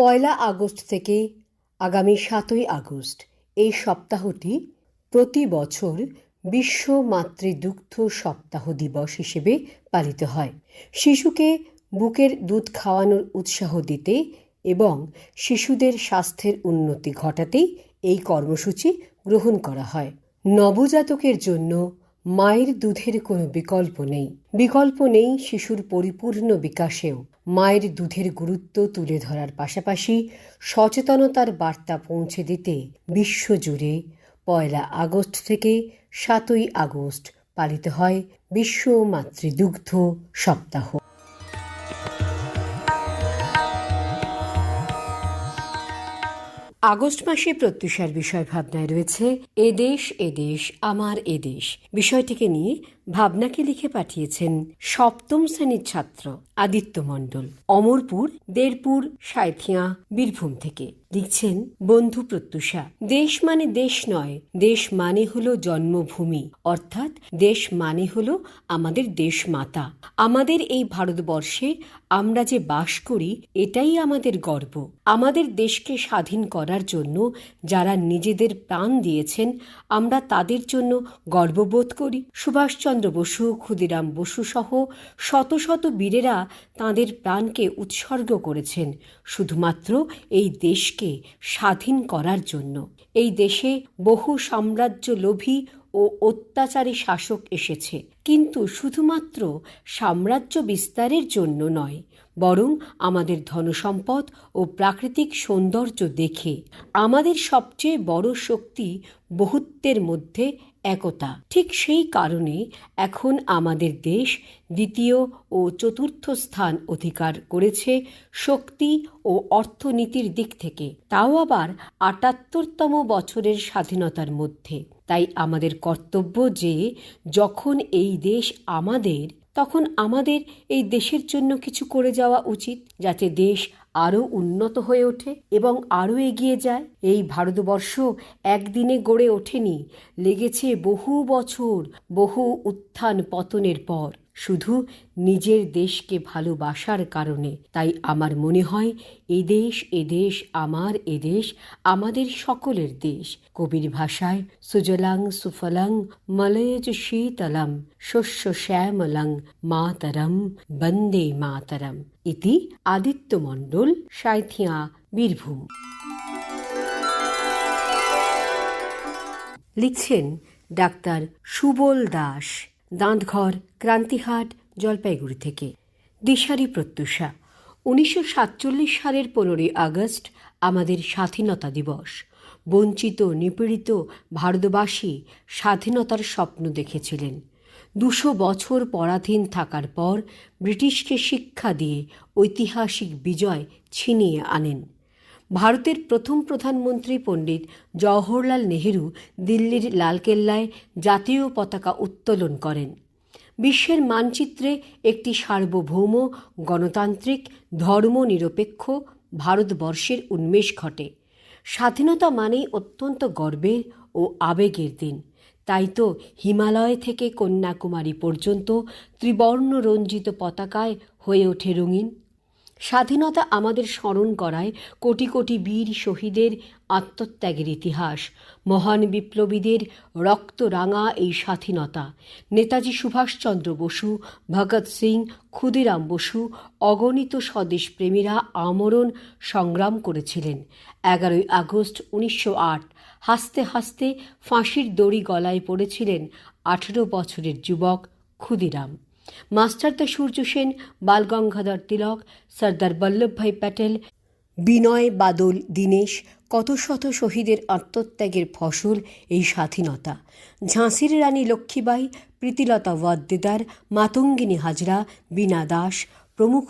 পয়লা August থেকে আগামী সাতই আগস্ট এই সপ্তাহটি প্রতি বছর বিশ্ব মাতৃদুগ্ধ সপ্তাহ দিবস হিসেবে পালিত হয়। শিশুকে বুকের দুধ খাওয়ানোর উৎসাহ দিতে এবং শিশুদের স্বাস্থ্যের উন্নতি ঘটাতেই এই কর্মসূচি গ্রহণ করা হয়। নবজাতকের জন্য মায়ের দুধের কোনো বিকল্প নেই। বিকল্প নেই শিশুর পরিপূর্ণ বিকাশেও। মায়ের দুধের গুরুত্ব তুলে ধরার পাশাপাশি সচেতনতার বার্তা পৌঁছে দিতে বিশ্বজুড়ে পয়লা আগস্ট থেকে সাতই আগস্ট পালিত হয় বিশ্ব মাতৃদুগ্ধ সপ্তাহ। আগস্ট মাসে প্রত্যুষার বিষয় ভাবনায় রয়েছে এদেশ এদেশ আমার এদেশ বিষয়টিকে নিয়ে ভাবনাকে লিখে পাঠিয়েছেন সপ্তম শ্রেণির ছাত্র আদিত্য মণ্ডল। অমরপুর, দেরপুর সাঁথিয়া বীরভূম থেকে। লিখছেন, বন্ধু প্রত্যুষা, দেশ মানে দেশ নয়, দেশ মানে হলো জন্মভূমি। অর্থাৎ, দেশ মানে হলো আমাদের দেশ মাতা। আমাদের এই ভারতবর্ষে আমরা যে বাস করি, এটাই আমাদের গর্ব। আমাদের দেশকে স্বাধীন করার জন্য যারা নিজেদের প্রাণ দিয়েছেন, আমরা তাদের জন্য গর্ববোধ করি। সুভাষচন্দ্র বসু, ক্ষুদিরাম বসু সহ শত শত বীরেরা তাঁদের প্রাণকে উৎসর্গ করেছেন, শুধুমাত্র এই দেশকে স্বাধীন করার জন্য। এই দেশে বহু সাম্রাজ্য লোভী ও অত্যাচারী শাসক এসেছে, কিন্তু শুধুমাত্র সাম্রাজ্য বিস্তারের জন্য নয়, বরং আমাদের ধনসম্পদ ও প্রাকৃতিক সৌন্দর্য দেখে আমাদের সবচেয়ে বড় শক্তি বহুত্বের মধ্যে একতা। ঠিক সেই কারণে এখন আমাদের দেশ দ্বিতীয় ও চতুর্থ স্থান অধিকার করেছে শক্তি ও অর্থনীতির দিক থেকে। তাও আবার আটাত্তরতম বছরের স্বাধীনতার মধ্যে। তাই আমাদের কর্তব্য যে, যখন এই দেশ আমাদের তখন আমাদের এই দেশের জন্য কিছু করে যাওয়া উচিত, যাতে দেশ আরও উন্নত হয়ে ওঠে এবং আরও এগিয়ে যায়। এই ভারতবর্ষ একদিনে গড়ে ওঠেনি, লেগেছে বহু বছর, বহু উত্থান পতনের পর। শুধু নিজের দেশকে ভালোবাসার কারণে। তাই আমার মনে হয় এদেশ এদেশ আমার এদেশ আমাদের সকলের দেশ। কবির ভাষায়, সুজলাং সুফলাং, মলয়জ শীতলম, শস্য শ্যামলং, মাতরম, বন্দে মাতরম। ইতি আদিত্য মণ্ডল সাঁথিয়া বীরভূম। লিখছেন ডাক্তার সুবল দাস। দাঁতঘর, ক্রান্তিহাট, জলপাইগুড়ি থেকে। দিশারি প্রত্যুষা, উনিশশো সাতচল্লিশ সালের পনেরোই আগস্ট, আমাদের স্বাধীনতা দিবস। বঞ্চিত, নিপীড়িত ভারতবাসী স্বাধীনতার স্বপ্ন দেখেছিলেন। দুশো বছর পরাধীন থাকার পর ব্রিটিশকে শিক্ষা দিয়ে ঐতিহাসিক বিজয় ছিনিয়ে আনেন। ভারতের প্রথম প্রধানমন্ত্রী পণ্ডিত জওহরলাল নেহেরু দিল্লির লালকেল্লায় জাতীয় পতাকা উত্তোলন করেন। বিশ্বের মানচিত্রে একটি সার্বভৌম, গণতান্ত্রিক, ধর্মনিরপেক্ষ ভারতবর্ষের উন্মেষ ঘটে। স্বাধীনতা মানেই অত্যন্ত গর্বের ও আবেগের দিন। তাই তো হিমালয় থেকে কন্যাকুমারী পর্যন্ত ত্রিবর্ণ রঞ্জিত পতাকায় হয়ে ওঠে রঙিন স্বাধীনতা আমাদের স্মরণ করায় কোটি কোটি বীর শহীদের আত্মত্যাগের ইতিহাস। মহান বিপ্লবীদের রক্তরাঙা এই স্বাধীনতা। নেতাজি সুভাষচন্দ্র বসু, ভগৎ সিং, ক্ষুদিরাম বসু, অগণিত স্বদেশপ্রেমীরা আমরণ সংগ্রাম করেছিলেন। এগারোই আগস্ট উনিশশো আট, হাসতে হাসতে ফাঁসির দড়ি গলায় পড়েছিলেন আঠেরো বছরের যুবক ক্ষুদিরাম। মাস্টারদা সূর্য সেন বালগঙ্গাধর তিলক, সর্দার বল্লভভাই প্যাটেল, বিনয় বাদল দীনেশ, কত শত শহীদের আত্মত্যাগের ফসল এই স্বাধীনতা। ঝাঁসির রানী লক্ষ্মীবাই প্রীতিলতা ওয়াদ্দেদার, মাতঙ্গিনী হাজরা, বীণা দাস প্রমুখ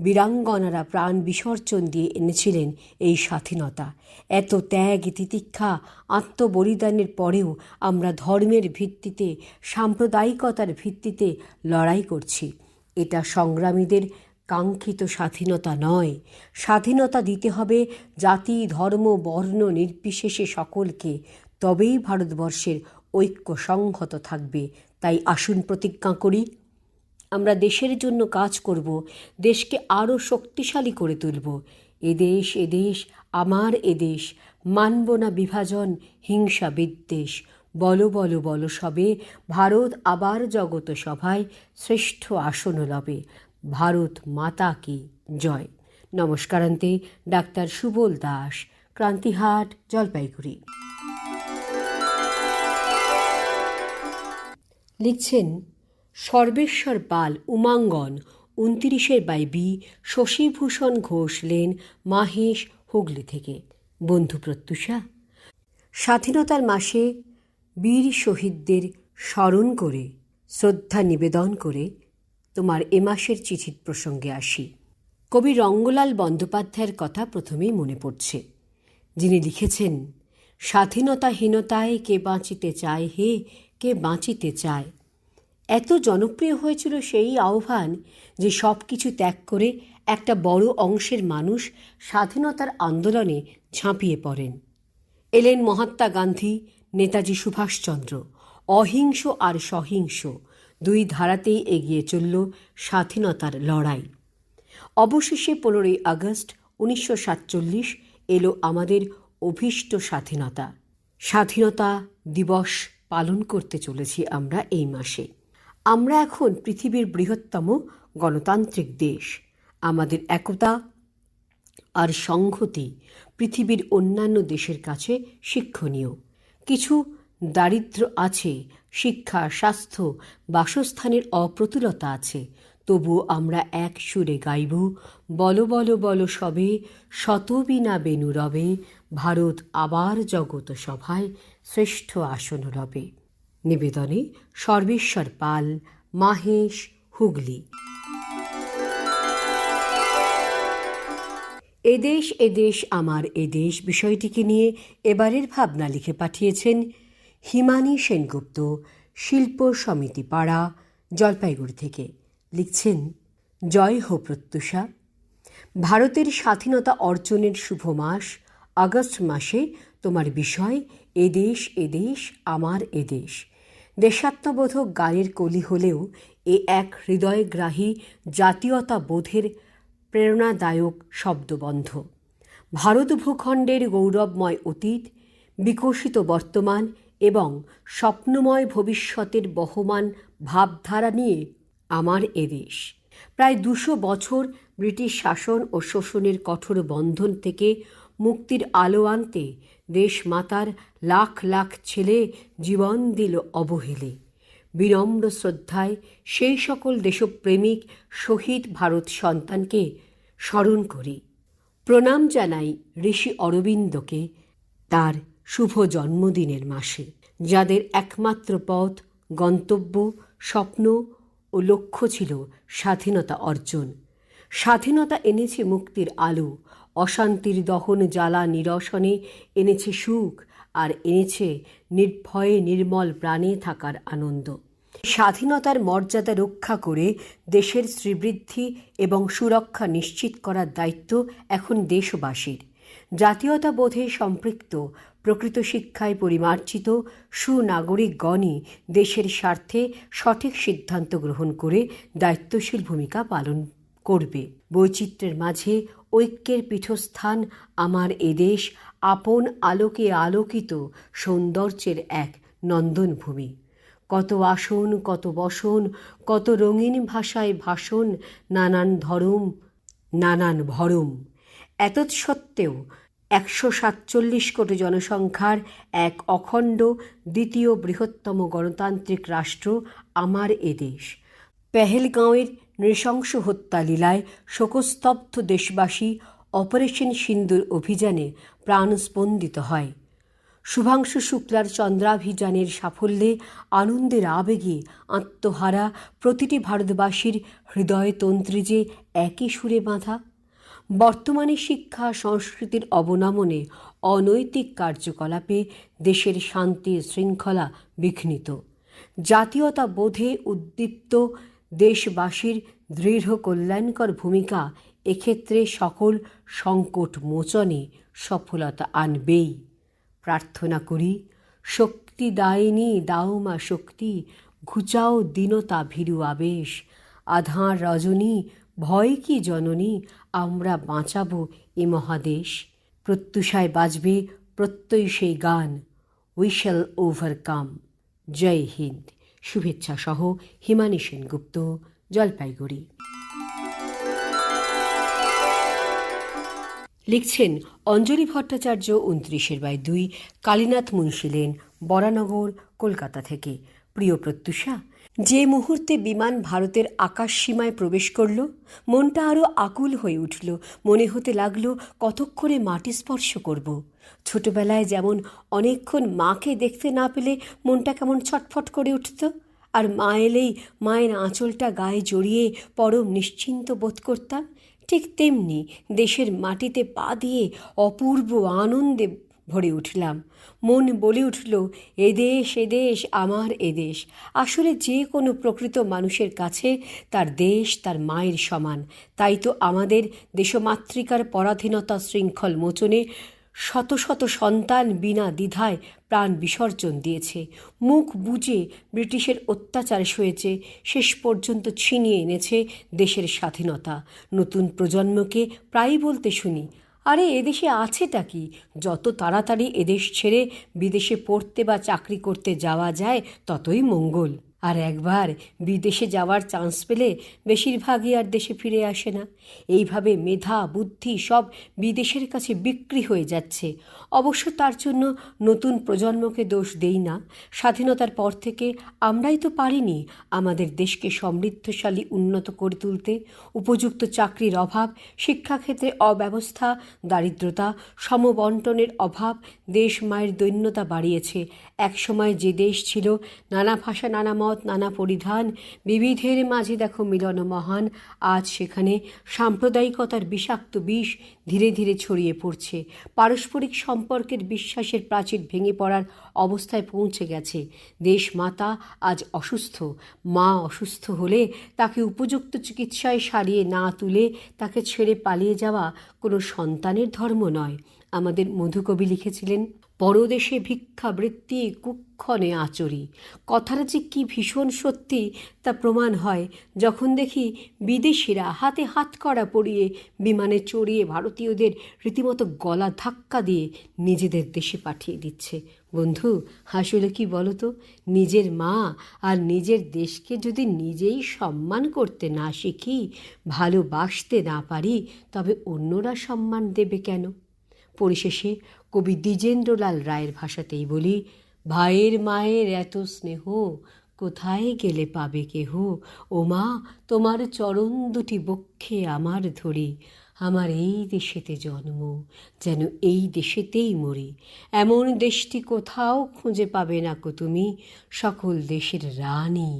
বীরাঙ্গনারা প্রাণ বিসর্জন দিয়ে এনেছিলেন এই স্বাধীনতা। এত ত্যাগ, তিতিক্ষা, আত্মবলিদানের পরেও আমরা ধর্মের ভিত্তিতে, সাম্প্রদায়িকতার ভিত্তিতে লড়াই করছি। এটা সংগ্রামীদের কাঙ্ক্ষিত স্বাধীনতা নয়। স্বাধীনতা দিতে হবে জাতি, ধর্ম, বর্ণ নির্বিশেষে সকলকে। তবেই ভারতবর্ষের ঐক্য সংহত থাকবে। তাই আসুন প্রতিজ্ঞা করি আমরা দেশের জন্য কাজ করব, দেশকে আরও শক্তিশালী করে তুলব। এদেশ এদেশ, আমার এদেশ, মানব না বিভাজন, হিংসা বিদ্বেষ। বলো বলো বলো সবে, ভারত আবার জগত সভায় শ্রেষ্ঠ আসন লবে। ভারত মাতা কি? জয়। নমস্কারান্তে ডাক্তার সুবল দাস, ক্রান্তিহাট, জলপাইগুড়ি। লিখছেন Sarbeswar Pal Umangan, উনতিরিশের by B Shashibhushan Ghosh lane Mahesh Hooghly থেকে। বন্ধু প্রত্যুষা, স্বাধীনতার মাসে বীর শহীদদের স্মরণ করে, শ্রদ্ধা নিবেদন করে তোমার এ মাসের চিঠির প্রসঙ্গে আসি। কবি রঙ্গলাল বন্দ্যোপাধ্যায়ের কথা প্রথমেই মনে পড়ছে। যিনি লিখেছেন, স্বাধীনতাহীনতায় কে বাঁচিতে চায় হে, কে বাঁচিতে চায় এত জনপ্রিয় হয়েছিল সেই আহ্বান যে সব কিছু ত্যাগ করে একটা বড় অংশের মানুষ স্বাধীনতার আন্দোলনে ঝাঁপিয়ে পড়েন। এলেন মহাত্মা গান্ধী, নেতাজি সুভাষচন্দ্র। অহিংস আর সহিংস দুই ধারাতেই এগিয়ে চলল স্বাধীনতার লড়াই। অবশেষে পনেরোই আগস্ট উনিশশো সাতচল্লিশ এলো আমাদের অভীষ্ট স্বাধীনতা। স্বাধীনতা দিবস পালন করতে চলেছি আমরা এই মাসে। আমরা এখন পৃথিবীর বৃহত্তম গণতান্ত্রিক দেশ। আমাদের একতা আর সংহতি পৃথিবীর অন্যান্য দেশের কাছে শিক্ষণীয়। কিছু দারিদ্র আছে, শিক্ষা, স্বাস্থ্য, বাসস্থানের অপ্রতুলতা আছে। তবু আমরা এক সুরে গাইব, বলো বলো বলো সবে শতবিনা বেনু রবে, ভারত আবার জগত সভায় শ্রেষ্ঠ আসন রবে। নিবেদনে সর্বেশ্বর পাল, মাহেশ হুগলি। এদেশ এদেশ, আমার এদেশ বিষয়টিকে নিয়ে এবারের ভাবনা লিখে পাঠিয়েছেন হিমানী সেনগুপ্ত, শিল্প সমিতি পাড়া, জলপাইগুড়ি থেকে। লিখছেন, জয় হো প্রত্যুষা। ভারতের স্বাধীনতা অর্জনের শুভ মাস, আগস্ট মাসে তোমার বিষয় এদেশ এদেশ, আমার এদেশ। দেশাত্মবোধক গানের কলি হলেও এ এক হৃদয়গ্রাহী জাতীয়তা বোধের প্রেরণাদায়ক শব্দবন্ধ। ভারত ভূখণ্ডের গৌরবময় অতীত, বিকশিত বর্তমান এবং স্বপ্নময় ভবিষ্যতের বহমান ভাবধারা নিয়ে আমার এদেশ প্রায় দুশো বছর ব্রিটিশ শাসন ও শোষণের কঠোর বন্ধন থেকে মুক্তির আলো আনতে দেশমাতার লাখ লাখ ছেলে জীবন দিল অবহেলে। বিনম্র শ্রদ্ধায় সেই সকল দেশপ্রেমিক শহীদ ভারত সন্তানকে স্মরণ করি। প্রণাম জানাই ঋষি অরবিন্দকে তার শুভ জন্মদিনের মাসে, যাদের একমাত্র পথ, গন্তব্য, স্বপ্ন ও লক্ষ্য ছিল স্বাধীনতা অর্জন। স্বাধীনতা এনেছে মুক্তির আলো অশান্তির দহন জ্বালা নিরসনে এনেছে সুখ আর এনেছে নির্ভয়ে নির্মল প্রাণে থাকার আনন্দ। স্বাধীনতার মর্যাদা রক্ষা করে দেশের শ্রীবৃদ্ধি এবং সুরক্ষা নিশ্চিত করার দায়িত্ব এখন দেশবাসীর। জাতীয়তাবোধে সম্পৃক্ত, প্রকৃত শিক্ষায় পরিমার্জিত, সুনাগরিকগণই দেশের স্বার্থে সঠিক সিদ্ধান্ত গ্রহণ করে দায়িত্বশীল ভূমিকা পালন করবে। বৈচিত্র্যের মাঝে ঐক্যের পীঠস্থান আমার এদেশ আপন আলোকে আলোকিত সৌন্দর্যের এক নন্দনভূমি। কত আসন, কত বসন, কত রঙিন ভাষায় ভাষণ, নানান ধরম, নানান ভরম। এতৎসত্ত্বেও একশো সাতচল্লিশ কোটি জনসংখ্যার এক অখণ্ড দ্বিতীয় বৃহত্তম গণতান্ত্রিক রাষ্ট্র আমার এদেশ পেহেলগাঁওয়ের নৃশংস হত্যা লীলায় শোকস্তব্ধ দেশবাসী অপারেশন সিন্দুর অভিযানে প্রাণস্পন্দিত হয়। শুভাংশু শুক্লার চন্দ্রাভিযানের সাফল্যে আনন্দের আবেগে আত্মহারা প্রতিটি ভারতবাসীর হৃদয়তন্ত্রী যে একই সুরে বাঁধা। বর্তমানে শিক্ষা, সংস্কৃতির অবনমনে অনৈতিক কার্যকলাপে দেশের শান্তি শৃঙ্খলা বিঘ্নিত। জাতীয়তা বোধে উদ্দীপ্ত দেশবাসীর দৃঢ় কল্যাণকর ভূমিকা, এক্ষেত্রে সকল সংকট মোচনে সফলতা আনবেই। প্রার্থনা করি, শক্তি দায়নি দাও মা শক্তি, ঘুচাও দীনতা ভীরু আবেশ। আধার রজনী, ভয় কি জননী, আমরা বাঁচাবো এ মহাদেশ। প্রত্যুষায় বাজবে প্রত্যয় সেই গান উই শ্যাল ওভারকাম জয় হিন্দ। শুভেচ্ছা সহ হিমানী সেনগুপ্ত, জলপাইগুড়ি। লিখছেন অঞ্জলি ভট্টাচার্য উনত্রিশের বাই দুই কালীনাথ মুন্সিলেন বরানগর, কলকাতা থেকে। প্রিয় প্রত্যুষা যে মুহূর্তে বিমান ভারতের আকাশ সীমায় প্রবেশ করল, মনটা আরও আকুল হয়ে উঠল। মনে হতে লাগল কতক্ষণে মাটি স্পর্শ করব। ছোটবেলায় যেমন অনেকক্ষণ মাকে দেখতে না পেলে মনটা কেমন ছটফট করে উঠত, আর মা এলেই মায়ের আঁচলটা গায়ে জড়িয়ে পরম নিশ্চিন্ত বোধ করতাম, ঠিক তেমনি দেশের মাটিতে পা দিয়ে অপূর্ব আনন্দে ভরে উঠলাম। মন বলে উঠল এদেশ এদেশ আমার এদেশ আসলে যে কোনো প্রকৃত মানুষের কাছে তার দেশ, তার মায়ের সমান। তাই তো আমাদের দেশমাতৃকার পরাধীনতা শৃঙ্খল মোচনে শত শত সন্তান বিনা দ্বিধায় প্রাণ বিসর্জন দিয়েছে। মুখ বুজে ব্রিটিশের অত্যাচার সয়েছে, শেষ পর্যন্ত ছিনিয়ে এনেছে দেশের স্বাধীনতা। নতুন প্রজন্মকে প্রায়ই বলতে শুনি আরে এদেশে আছেটা কি? যত তাড়াতাড়ি এদেশ ছেড়ে বিদেশে পড়তে বা চাকরি করতে যাওয়া যায়, ততই মঙ্গল। আর একবার বিদেশে যাওয়ার চান্স পেলে বেশিরভাগই আর দেশে ফিরে আসে না। এইভাবে মেধা, বুদ্ধি সব বিদেশের কাছে বিক্রি হয়ে যাচ্ছে। অবশ্য তার জন্য নতুন প্রজন্মকে দোষ দেই না। স্বাধীনতার পর থেকে আমরাই তো পারিনি আমাদের দেশকে সমৃদ্ধশালী, উন্নত করে তুলতে। উপযুক্ত চাকরির অভাব, শিক্ষাক্ষেত্রে অব্যবস্থা, দারিদ্রতা, সমবন্টনের অভাব দেশ মায়ের দৈন্যতা বাড়িয়েছে। একসময় যে দেশ ছিল নানা ভাষা, নানা মত নানা পরিধান, বিবিধের মাঝে দেখো মিলন মহান। আজ সেখানে সাম্প্রদায়িকতার বিষাক্ত বিষ ধীরে ধীরে ছড়িয়ে পড়ছে। পারস্পরিক সম্পর্কের বিশ্বাসের প্রাচীর ভেঙে পড়ার অবস্থায় পৌঁছে গেছে। দেশ মাতা আজ অসুস্থ। মা অসুস্থ হলে তাকে উপযুক্ত চিকিৎসায় সারিয়ে না তুলে তাকে ছেড়ে পালিয়ে যাওয়া কোনো সন্তানের ধর্ম নয়। আমাদের মধুকবি লিখেছিলেন পরদেশে ভিক্ষাবৃত্তি, কুক্ষণে আচরি। কথাটা যে কি ভীষণ সত্যি তা প্রমাণ হয় যখন দেখি বিদেশিরা হাতে হাত করা পরিয়ে বিমানে চড়িয়ে ভারতীয়দের রীতিমতো গলা ধাক্কা দিয়ে নিজেদের দেশে পাঠিয়ে দিচ্ছে। বন্ধু, আসলে কি বলতো? নিজের মা আর নিজের দেশকে যদি নিজেই সম্মান করতে না শিখি, ভালোবাসতে না পারি, তবে অন্যরা সম্মান দেবে কেন? পরিশেষে কবি দ্বিজেন্দ্রলাল রায়ের ভাষাতেই বলি, ভাইয়ের মায়ের এত স্নেহ, কোথায় গেলে পাবে কেহ? ও মা তোমার চরণ দুটি বক্ষে আমার ধরি, আমার এই দেশেতে জন্ম, যেন এই দেশেতেই মরি। এমন দেশটি কোথাও খুঁজে পাবে না কো তুমি, সকল দেশের রানী,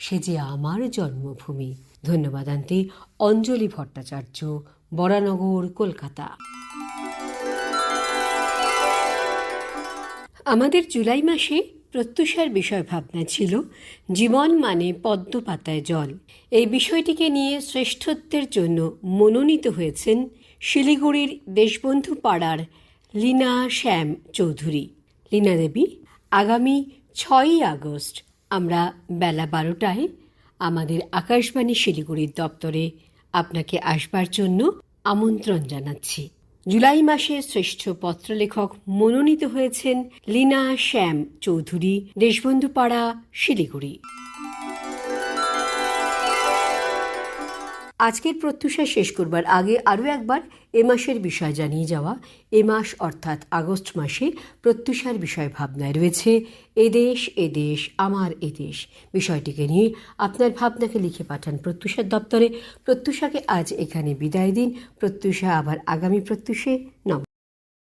সে যে আমার জন্মভূমি। ধন্যবাদ আনতে অঞ্জলি ভট্টাচার্য, বরানগর, কলকাতা। আমাদের জুলাই মাসে প্রত্যুষার বিষয় ভাবনা ছিল, জীবন মানে পদ্ম পাতায় জল। এই বিষয়টিকে নিয়ে শ্রেষ্ঠত্বের জন্য মনোনীত হয়েছেন শিলিগুড়ির দেশবন্ধু পাড়ার লীনা শ্যাম চৌধুরী। লীনা দেবী, আগামী ছয়ই আগস্ট আমরা বেলা বারোটায় আমাদের আকাশবাণী শিলিগুড়ির দপ্তরে আপনাকে আসবার জন্য আমন্ত্রণ জানাচ্ছি। জুলাই মাসে শ্রেষ্ঠ পত্রলেখক মনোনীত হয়েছেন লীনা শ্যাম চৌধুরী দেশবন্ধু পাড়া শিলিগুড়ি। আজকের প্রত্যুষা শেষ করবার আগে আরও একবার এ মাসের বিষয় জানিয়ে যাওয়া। এ মাস অর্থাৎ আগস্ট মাসে প্রত্যুষার বিষয় ভাবনায় রয়েছে এদেশ এদেশ আমার এদেশ বিষয়টিকে নিয়ে আপনার ভাবনাকে লিখে পাঠান প্রত্যুষার দপ্তরে। প্রত্যুষাকে আজ এখানে বিদায় দিন। প্রত্যুষা আবার আগামী প্রত্যুষে। নমস্কার।